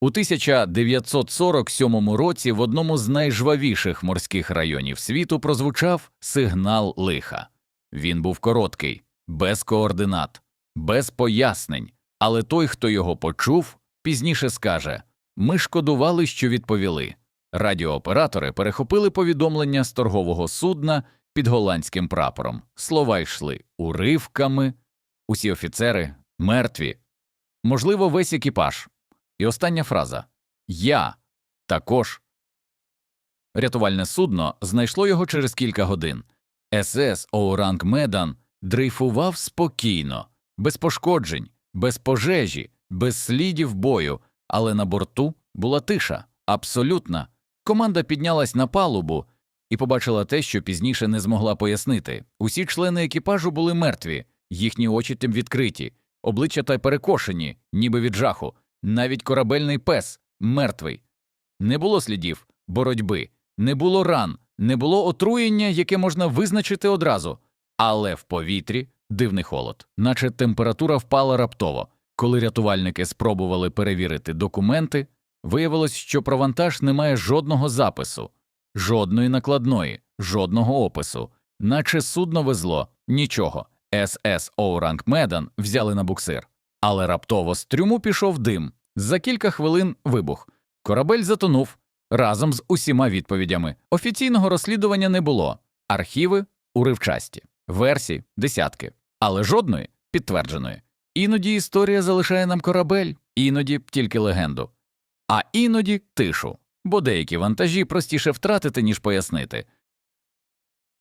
У 1947 році в одному з найжвавіших морських районів світу прозвучав сигнал лиха. Він був короткий, без координат, без пояснень, але той, хто його почув, пізніше скаже ми шкодували, що відповіли. Радіооператори перехопили повідомлення з торгового судна під голландським прапором. Слова йшли уривками, усі офіцери мертві, можливо, весь екіпаж. І остання фраза Я також. Рятувальне судно знайшло його через кілька годин. СС Оуранг Медан дрейфував спокійно, без пошкоджень, без пожежі, без слідів бою, але на борту була тиша, абсолютна. Команда піднялась на палубу і побачила те, що пізніше не змогла пояснити. Усі члени екіпажу були мертві, їхні очі тим відкриті, обличчя та перекошені, ніби від жаху. Навіть корабельний пес мертвий. Не було слідів боротьби, не було ран, не було отруєння, яке можна визначити одразу, але в повітрі дивний холод, наче температура впала раптово. Коли рятувальники спробували перевірити документи, виявилось, що про вантаж не має жодного запису, жодної накладної, жодного опису, наче судно везло нічого. СС Оуранг Медан взяли на буксир. Але раптово з трюму пішов дим. За кілька хвилин вибух. Корабель затонув разом з усіма відповідями. Офіційного розслідування не було. Архіви уривчасті, версій десятки, але жодної підтвердженої. Іноді історія залишає нам корабель, іноді тільки легенду, а іноді тишу, бо деякі вантажі простіше втратити, ніж пояснити.